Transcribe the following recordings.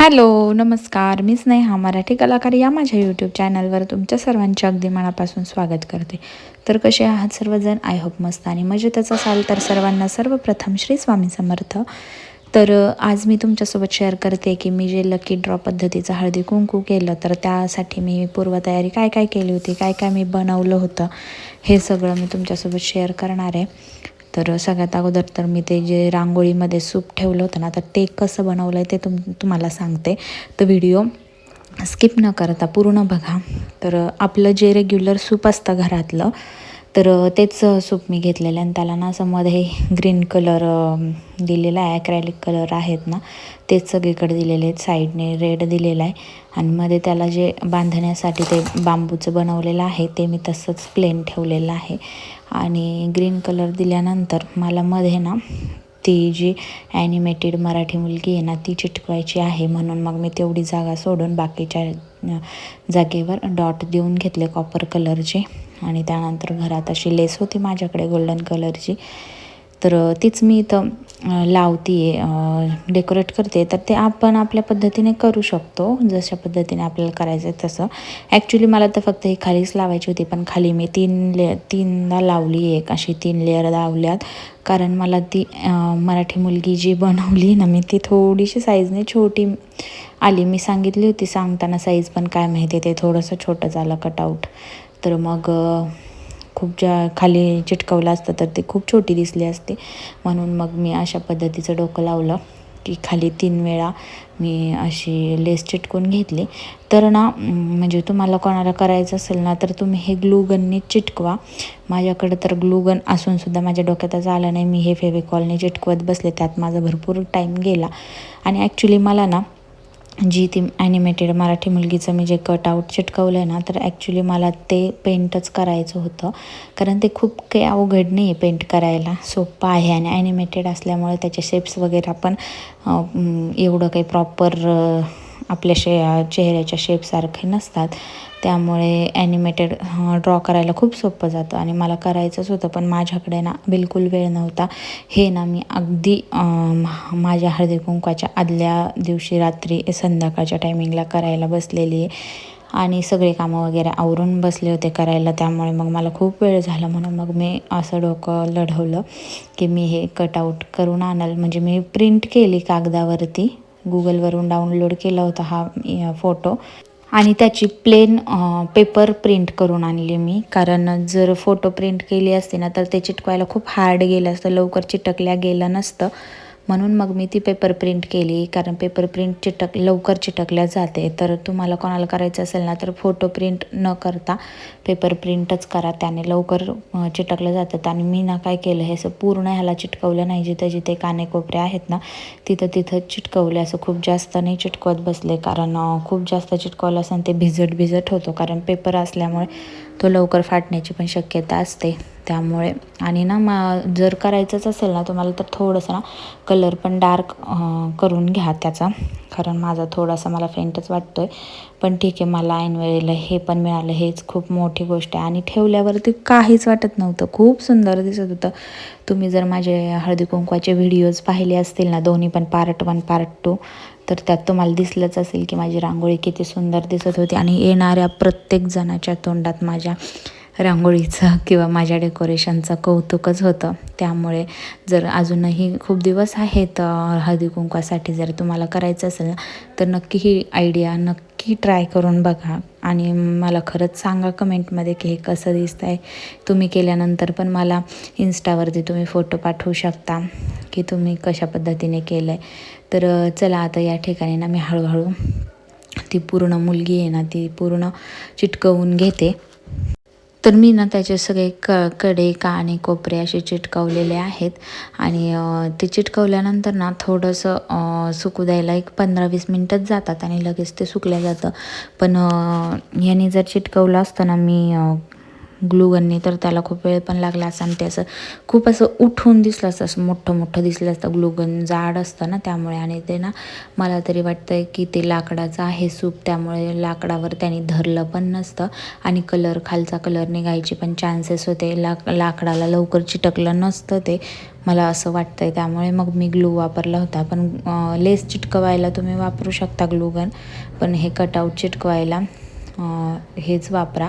Hello नमस्कार. मी स्नेहा मराठी कलाकार या माझ्या यूट्यूब चॅनलवर तुमच्या सर्वांचे अगदी मनापासून स्वागत करते. तर कसे आहात सर्वजण? आय होप मस्त आणि मजेतच असाल तर सर्वांना सर्वप्रथम श्री स्वामी समर्थ. तर आज मी तुमच्यासोबत शेअर करते की मी जे लकी ड्रॉ पद्धतीचं हळदी कुंकू केलं तर त्यासाठी मी पूर्वतयारी काय काय केली होती काय काय मी बनवलं होतं हे सगळं मी तुमच्यासोबत शेअर करणार आहे. तर सगळ्यात अगोदर तर मी ते जे रांगोळीमध्ये सूप ठेवलं होतं ना तर ते कसं बनवलं आहे ते तुम तुम्हाला सांगते. तर व्हिडिओ स्किप न करता पूर्ण बघा. तर आपलं जे रेग्युलर सूप असतं घरातलं तर तेच सूप मी घेतलेलं आणि त्याला ना असं मध्ये ग्रीन कलर दिलेला आहे ॲक्रॅलिक कलर आहेत ना तेच सगळीकडे दिलेले आहेत. साईडने रेड दिलेला आहे आणि मध्ये त्याला जे बांधण्यासाठी ते बांबूचं बनवलेलं आहे ते मी तसंच प्लेन ठेवलेलं आहे. आणि ग्रीन कलर दिल्यानंतर मला मध्ये ना ती जी ॲनिमेटेड मराठी मुलगी आहे ना ती चिटकवायची आहे म्हणून मग मी तेवढी जागा सोडून बाकीच्या जागेवर डॉट देऊन घेतले कॉपर कलरचे आणि त्यानंतर घरात अशी लेस होती माझ्याकडे गोल्डन कलरची तर तीच मी इथं लावती आहे डेकोरेट करते. तर ते आपण आपल्या पद्धतीने करू शकतो. जशा पद्धतीने आपल्याला करायचं आहे तसं. ॲक्च्युली मला तर फक्त ही खालीच लावायची होती पण खाली मी तीन ले तीनदा लावली एक अशी तीन लेअर लावल्यात. कारण मला ती मराठी मुलगी जी बनवली ना मी ती थोडीशी साईजने छोटी आली. मी सांगितली होती सांगताना साईज पण काय माहिती ते थोडंसं छोटं झालं कटआउट तर मग खूप ज्या खाली चिटकवलं असतं तर ते खूप छोटी दिसली असते. म्हणून मग मी अशा पद्धतीचं डोकं लावलं की खाली तीन वेळा मी अशी लेस चिटकून घेतली. तर ना म्हणजे तुम्हाला कोणाला करायचं असेल ना तर तुम्ही हे ग्लूगनने चिटकवा. माझ्याकडे तर ग्लूगन असूनसुद्धा माझ्या डोक्यातच आलं नाही मी हे फेविकॉलने चिटकवत बसले त्यात माझा भरपूर टाईम गेला. आणि ॲक्च्युली मला ना जी ती ॲनिमेटेड मराठी मुलगीचं मी जे कटआउट चिटकवलं आहे ना तर ॲक्च्युली मला ते पेंटच करायचं होतं. कारण ते खूप काही अवघड नाही आहे पेंट करायला. सोपं आहे आणि ॲनिमेटेड असल्यामुळे त्याचे शेप्स वगैरे आपण एवढं काही प्रॉपर आपल्या शे चेहऱ्याच्या शेपसारखे नसतात. त्यामुळे ॲनिमेटेड ड्रॉ करायला खूप सोपं जातं. आणि मला करायचंच होतं पण माझ्याकडे ना बिलकुल वेळ नव्हता. हे ना मी अगदी माझ्या हळदी कुंकवाच्या आदल्या दिवशी रात्री संध्याकाळच्या टायमिंगला करायला बसलेली आहे. आणि सगळे कामं वगैरे आवरून बसले होते करायला. त्यामुळे मग मला खूप वेळ झाला. म्हणून मग मी असं डोकं लढवलं की मी हे कटआउट करून आणाल. म्हणजे मी प्रिंट केली कागदावरती. गुगलवरून डाउनलोड केला होता हा फोटो आणि त्याची प्लेन पेपर प्रिंट करून आणली मी. कारण जर फोटो प्रिंट केली असती ना तर ते चिटकवायला खूप हार्ड गेलं असतं. लवकर चिटकल्या गेलं नसतं. म्हणून मग मी ती पेपर प्रिंट केली. कारण पेपर प्रिंट चिटक लवकर चिटकल्या जाते. तर तुम्हाला कोणाला करायचं असेल ना तर फोटो प्रिंट न करता पेपर प्रिंटच करा. त्याने लवकर चिटकलं जातात आणि मी ना काय केलं हे असं पूर्ण ह्याला चिटकवलं नाही. जिथे जिथे काने कोपरे आहेत ना तिथं तिथं चिटकवले. असं खूप जास्त नाही चिटकवत बसले. कारण खूप जास्त चिटकवलं असं ते भिजट भिजट होतो. कारण पेपर असल्यामुळे तो लवकर फाटण्याची पण शक्यता असते. त्यामुळे. आणि ना मा जर करायचंच असेल ना तुम्हाला तर थोडंसं ना कलर पण डार्क करून घ्या त्याचा. कारण माझा थोडासा मला फेंटच वाटतो आहे पण ठीक आहे मला ऐनवेळेला हे पण मिळालं. हेच खूप मोठी गोष्ट आहे. आणि ठेवल्यावरती काहीच वाटत नव्हतं. खूप सुंदर दिसत होतं. तुम्ही जर माझे हळदी कुंकवाचे व्हिडिओज पाहिले असतील ना दोन्ही पण पार्ट वन पार्ट टू तर त्यात तुम्हाला दिसलंच असेल की माझी रांगोळी किती सुंदर दिसत होती. आणि येणाऱ्या प्रत्येक जणाच्या तोंडात माझ्या रांगोळीचं किंवा माझ्या डेकोरेशनचं कौतुकच होतं. त्यामुळे जर अजूनही खूप दिवस आहेत हळदी कुंकवासाठी जर तुम्हाला करायचं असेल ना तर नक्की ही आयडिया नक्की ट्राय करून बघा. आणि मला खरंच सांगा कमेंटमध्ये की हे कसं दिसतं आहे तुम्ही केल्यानंतर पण मला इन्स्टावरती तुम्ही फोटो पाठवू शकता की तुम्ही कशा पद्धतीने केलं आहे तर चला आता या ठिकाणी ना मी हळूहळू ती पूर्ण मुलगी आहे ना ती पूर्ण चिटकवून घेते. तर मी ना त्याचे सगळे क कडे काने कोपरे असे चिटकवलेले आहेत. आणि ते चिटकवल्यानंतर ना थोडंसं सुकू द्यायला एक पंधरा वीस मिनटंच जातात आणि लगेच ते सुकल्या जातं. पण अ, ह्याने जर चिटकवलं असतं ना मी ग्लू गनने तर त्याला खूप वेळ पण लागला असं आणि ते असं खूप असं उठून दिसलं असतं असं मोठं मोठं दिसलं असतं. ग्लुगन जाड असतं ना त्यामुळे आणि ते ना मला तरी वाटतं की ते लाकडाचं आहे सूप त्यामुळे लाकडावर त्याने धरलं पण नसतं आणि कलर खालचा कलर निघायचे पण चान्सेस होते. लाक लाकडाला लवकर चिटकलं नसतं ते मला असं वाटतं आहे त्यामुळे मग मी ग्लू वापरला होता. पण लेस चिटकवायला तुम्ही वापरू शकता ग्लूगन पण हे कटआउट चिटकवायला हेच वापरा.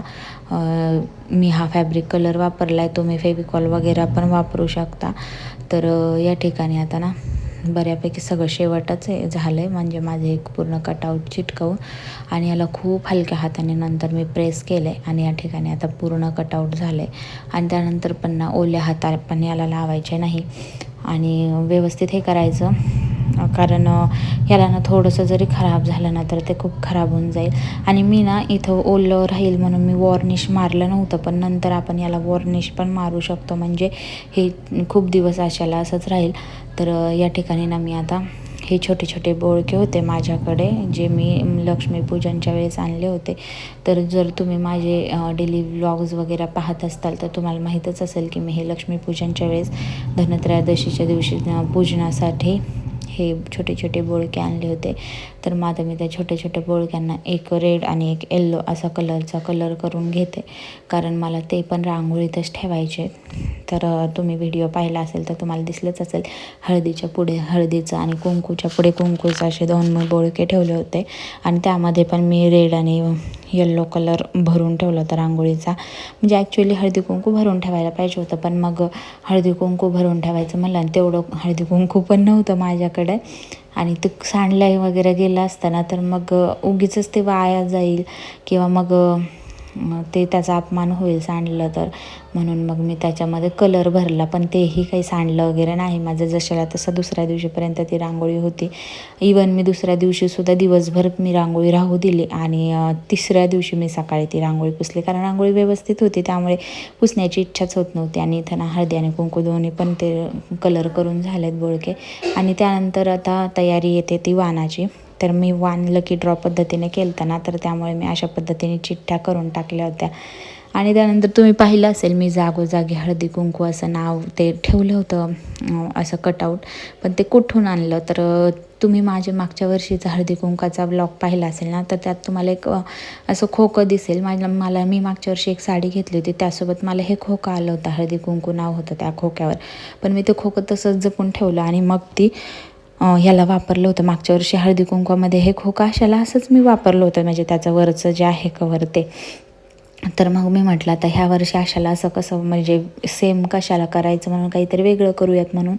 मी हा फॅब्रिक कलर वापरला आहे तुम्ही फेविकॉल वगैरे पण वापरू शकता. तर या ठिकाणी आता ना बऱ्यापैकी सगळं शेवटच झालं आहे म्हणजे माझे एक पूर्ण कटआउट चिटकवून आणि याला खूप हलक्या हाताने नंतर मी प्रेस केलं आहे आणि या ठिकाणी आता पूर्ण कटआउट झालं आहे आणि त्यानंतर पण ना ओल्या हाता पण याला लावायचे नाही. आणि व्यवस्थित हे करायचं. कारण याला ना थोडंसं जरी खराब झालं ना तर ते खूप खराब होऊन जाईल. आणि मी ना इथं ओलं राहील म्हणून मी वॉर्निश मारलं नव्हतं पण नंतर आपण याला वॉर्निश पण मारू शकतो. म्हणजे हे खूप दिवस अशाला असंच राहील. तर या ठिकाणी ना मी आता हे छोटे छोटे बोळके होते माझ्याकडे जे मी लक्ष्मीपूजनच्या वेळेस आणले होते. तर जर तुम्ही माझे डेली व्लॉग्स वगैरे पाहत असताल तर तुम्हाला माहीतच असेल की मी हे लक्ष्मीपूजनच्या वेळेस धनत्रयोदशीच्या दिवशी पूजनासाठी हे छोटे छोटे बोळके आणले होते. तर मग आता मी त्या छोट्या छोट्या बोळक्यांना एक रेड आणि एक येल्लो असा कलरचा कलर करून घेते. कारण मला ते पण रांगोळीतच ठेवायचे. तर तुम्ही व्हिडिओ पाहिला असेल तर तुम्हाला दिसलंच असेल. हळदीच्या पुढे हळदीचं आणि कुंकूच्या पुढे कुंकूचं असे दोन बोळके ठेवले होते. आणि त्यामध्ये पण मी रेड आणि येल्लो कलर भरून ठेवला होता रांगोळीचा. म्हणजे ॲक्च्युली हळदी कुंकू भरून ठेवायला पाहिजे होतं पण मग हळदी कुंकू भरून ठेवायचं म्हणलं आणि तेवढं हळदी कुंकू पण नव्हतं माझ्याकडे. आणि ते सांडल्या वगैरे गेलं असताना तर मग उगीच ते वाया जाईल. किंवा मग ते त्याचा अपमान होईल सांडलं तर. म्हणून मग मी त्याच्यामध्ये कलर भरला पण तेही काही सांडलं वगैरे नाही. माझं जशाला तसं दुसऱ्या दिवशीपर्यंत ती रांगोळी होती. इवन मी दुसऱ्या दिवशीसुद्धा दिवसभर मी रांगोळी राहू दिली आणि तिसऱ्या दिवशी मी सकाळी ती रांगोळी पुसली. कारण रांगोळी व्यवस्थित होती त्यामुळे पुसण्याची इच्छाच होत नव्हती. आणि इथं ना हळदी आणि कुंकू दोन्ही पण ते कलर करून झालेत बोळके. आणि त्यानंतर आता तयारी येते ती वानाची. तर मी वान लकी ड्रॉ पद्धतीने केलं ना तर त्यामुळे मी अशा पद्धतीने चिठ्ठ्या करून टाकल्या होत्या. आणि त्यानंतर तुम्ही पाहिलं असेल मी जागोजागी हळदी कुंकू असं नाव ते ठेवलं होतं असं कटआउट पण ते कुठून आणलं? तर तुम्ही माझ्या मागच्या वर्षीचा हळदी कुंकाचा ब्लॉग पाहिला असेल ना तर त्यात तुम्हाला एक असं खोकं दिसेल. माझ्या मला मी मागच्या वर्षी एक साडी घेतली होती त्यासोबत मला हे खोकं आलं होतं हळदी कुंकू नाव होतं त्या खोक्यावर. पण मी ते खोकं तसंच जपून ठेवलं आणि मग ती ह्याला वापरलं होतं. मागच्या वर्षी हळदी कुंकवामध्ये हे खोका अशाला असंच मी वापरलं होतं. म्हणजे त्याचं वरचं जे आहे कवर ते. तर मग मी म्हटलं आता ह्या वर्षी अशाला असं कसं म्हणजे सेम कशाला करायचं? म्हणून काहीतरी वेगळं करूयात म्हणून.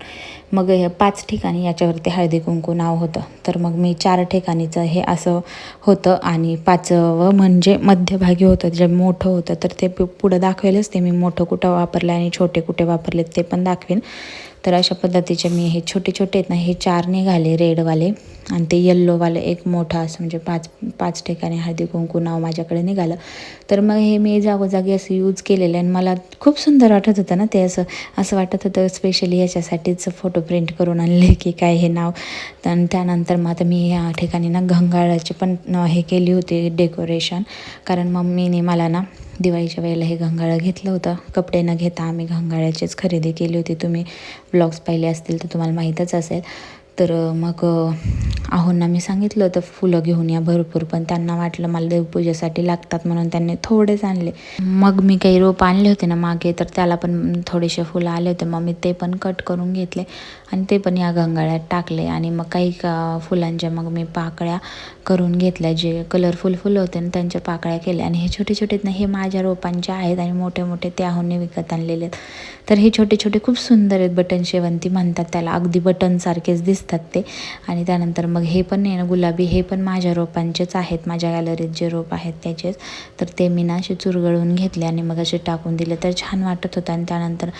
मग पाच ठिकाणी याच्यावरती हळदी कुंकू नाव होतं. तर मग मी चार ठिकाणीचं हे असं होतं आणि पाचवं म्हणजे मध्यभागी होतं. जे मोठं होतं तर ते पुढं दाखवेलच. ते मी मोठं कुठं वापरलं आणि छोटे कुठे वापरलेत ते पण दाखवेन. तर अशा पद्धतीचे मी हे छोटे छोटे आहेत ना हे चार निघाले रेडवाले. आणि ते येल्लोवाले एक मोठं असं म्हणजे पाच पाच ठिकाणी हळदी कुंकू नाव माझ्याकडे निघालं. तर मग हे मी जागोजागी असं यूज केलेलं आणि मला खूप सुंदर वाटत होतं ना ते असं असं वाटत होतं स्पेशली ह्याच्यासाठीच फोटो प्रिंट करून आणले की काय हे नाव. आणि त्यानंतर मग आता मी या ठिकाणी ना घंगाळाचे पण हे केली होती डेकोरेशन कारण मम्मीने मला ना दिवाळीच्या वेळेला हे घंगाळं घेतलं होतं. कपडे न घेता आम्ही घंगाळ्याचीच खरेदी केली होती. तुम्ही ब्लॉग्स पाहिले असतील तर तुम्हाला माहीतच असेल. तर मग आहोंना मी सांगितलं होतं फुलं घेऊन या भरपूर पण त्यांना वाटलं मला देवपूजेसाठी लागतात म्हणून त्यांनी थोडेच आणले. मग मी काही रोप आणले होते ना मागे तर त्याला पण थोडेसे फुलं आले होते. मग मी ते पण कट करून घेतले आणि ते पण या गंगाळ्यात टाकले. आणि मग काही फुलांच्या मग मी पाकळ्या करून घेतल्या जे कलरफुल फुलं होते ना त्यांच्या पाकळ्या केल्या. आणि हे छोटे छोटे ना हे माझ्या रोपांचे आहेत आणि मोठे मोठे ते आहोंनी विकत आणलेले आहेत. तर हे छोटे छोटे खूप सुंदर आहेत बटन शेवंती म्हणतात त्याला. अगदी बटनसारखेच दिसतात ते. आणि त्यानंतर मग हे पण नाही ना गुलाबी हे पण माझ्या रोपांचेच आहेत माझ्या गॅलरीत जे रोप आहेत त्याचेच. तर ते मी ना असे चुरगळून घेतले आणि मग असे टाकून दिले. तर छान वाटत होतं आणि त्यानंतर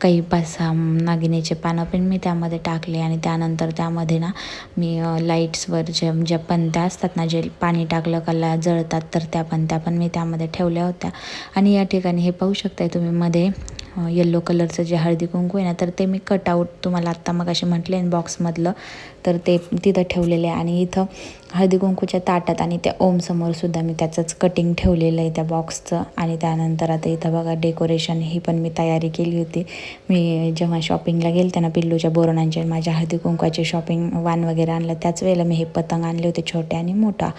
काही पाच सहा नागिनीचे पानं पण मी त्यामध्ये टाकले आणि त्यानंतर त्यामध्ये ना मी लाईट्सवर जे ज्या पंत्या असतात ना जे पाणी टाकलं कला जळतात तर त्या पंत्या पण मी त्यामध्ये ठेवल्या होत्या. आणि या ठिकाणी हे पाहू शकताय तुम्ही मध्ये येल्लो कलरचं जे हळदी कुंकू आहे ना तर ते मी कटआउट तुम्हाला आत्ता मग असे म्हटले बॉक्समधलं तर ते तिथं ठेवलेले आहे. आणि इथं हळदी कुंकूच्या ताटात आणि त्या ओमसमोरसुद्धा मी त्याचंच कटिंग ठेवलेलं आहे त्या बॉक्सचं आणि त्यानंतर आता इथं बघा डेकोरेशन ही पण मी तयारी केली होती. मी जेव्हा शॉपिंगला गेले त्यांना पिल्लूच्या बोरणांचे माझ्या हळदी कुंकवाचे शॉपिंग वान वगैरे आणलं त्याच वेळेला मी हे पतंग आणले होते छोटे आणि मोठा.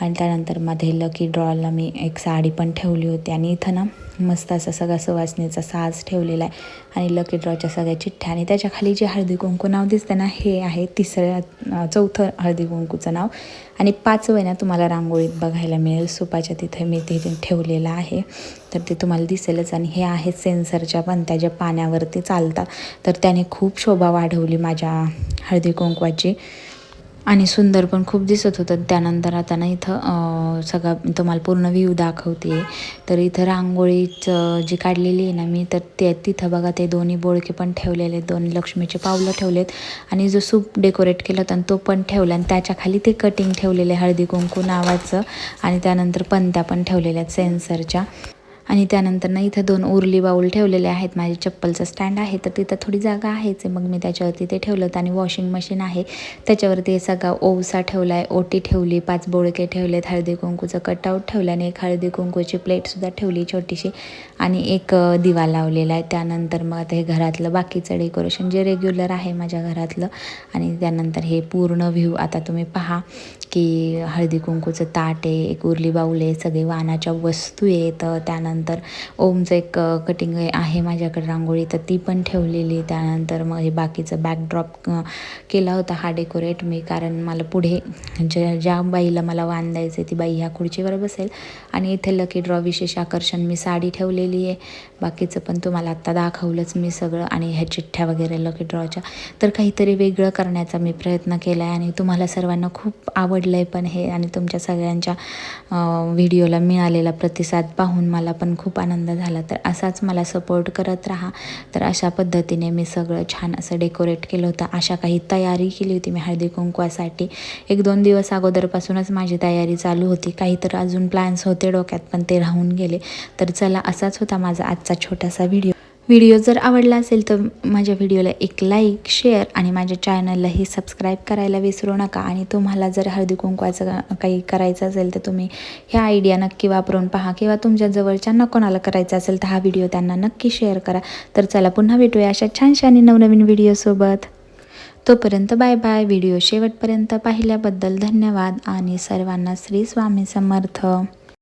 आणि त्यानंतरमध्ये लकी ड्रॉला मी एक साडी पण ठेवली होती. आणि इथं ना मस्त असा सगळा सुवासनीचा साज ठेवलेला आहे. आणि लकी ड्रॉच्या सगळ्या चिठ्ठ्या. आणि त्याच्याखाली जे हळदी कुंकू नाव दिसतं ना हे आहे तिसऱ्या चौथं हळदी कुंकूचं नाव. आणि पाचवं आहे ना तुम्हाला रांगोळीत बघायला मिळेल. सुपाच्या तिथे मी ते ठेवलेलं आहे. तर ते तुम्हाला दिसेलच. आणि हे आहे सेन्सरच्या पण त्या ज्या पाण्यावरती चालतात. तर त्याने खूप शोभा वाढवली माझ्या हळदी कुंकवाची. आणि सुंदर पण खूप दिसत होतं. त्यानंतर आता ना इथं सगळं तुम्हाला पूर्ण व्ह्यू दाखवते तर इथं रांगोळीचं जी काढलेली आहे ना मी तर ते तिथं बघा ते दोन्ही बोळके पण ठेवलेले आहेत. दोन लक्ष्मीचे पावलं ठेवलेत. आणि जो सूप डेकोरेट केला होता तो पण ठेवला. आणि त्याच्याखाली ते कटिंग ठेवलेले हळदी कुंकू नावाचं. आणि त्यानंतर पंत्या पण ठेवलेल्या आहेत सेन्सरच्या आणि त्यानंतर ना इथं दोन उरली बाऊल ठेवलेले आहेत. माझे चप्पलचं स्टँड आहे तर तिथं थोडी जागा आहेच मग मी त्याच्यावरती ते ठेवलं होतं आणि वॉशिंग मशीन आहे. त्याच्यावरती सगळा ओवसा ठेवला आहे ओटी ठेवली पाच बोळके ठेवलेत हळदी कुंकूचं कटआउट ठेवलं आणि एक हळदी कुंकूची प्लेटसुद्धा ठेवली छोटीशी आणि एक दिवा लावलेला आहे. त्यानंतर मग आता हे घरातलं बाकीचं डेकोरेशन जे रेग्युलर आहे माझ्या घरातलं आणि त्यानंतर हे पूर्ण व्ह्यू आता तुम्ही पहा की हळदी कुंकूचं ताट आहे एक उरली बाऊल आहे सगळे वानाच्या वस्तू आहेत. त्यानंतर ओमचं एक कटिंग आहे माझ्याकडे रांगोळी तर ती पण ठेवलेली. त्यानंतर मग हे बाकीचं बॅकड्रॉप केला होता हा डेकोरेट मी. कारण मला पुढे ज्या ज्या बाईला मला वान द्यायचं ती बाई ह्या खुर्चीवर बसेल. आणि इथे लकी ड्रॉ विशेष आकर्षण मी साडी ठेवलेली आहे. बाकीचं पण तुम्हाला आत्ता दाखवलंच मी सगळं. आणि ह्या चिठ्ठ्या वगैरे लकी ड्रॉच्या तर काहीतरी वेगळं करण्याचा मी प्रयत्न केला आहे आणि तुम्हाला सर्वांना खूप आवडलं आहे पण हे. आणि तुमच्या सगळ्यांच्या व्हिडिओला मिळालेला प्रतिसाद पाहून मला पण खूप आनंद झाला. तर असाच मला सपोर्ट करत राहा. तर अशा पद्धतीने मी सगळं छान असं डेकोरेट केलं होतं. अशा काही तयारी केली होती मी हळदी कुंकवासाठी. एक दोन दिवस अगोदरपासूनच माझी तयारी चालू होती. काही तर अजून प्लॅन्स होते डोक्यात पण ते राहून गेले. तर चला असाच होता माझा आजचा छोटासा व्हिडिओ व्हिडिओ जर आवडला असेल तर माझ्या व्हिडिओला एक लाईक शेअर आणि माझ्या चॅनललाही सबस्क्राईब करायला विसरू नका. आणि तुम्हाला जर हळदी कुंकवाचं काही करायचं असेल तर तुम्ही ह्या आयडिया नक्की वापरून पहा किंवा तुमच्या जवळच्यांना कोणाला करायचं असेल तर हा व्हिडिओ त्यांना नक्की शेअर करा. तर चला पुन्हा भेटूया अशा छानशा आणि नवनवीन व्हिडिओसोबत. तोपर्यंत बाय बाय. व्हिडिओ शेवटपर्यंत पाहिल्याबद्दल धन्यवाद आणि सर्वांना श्री स्वामी समर्थ.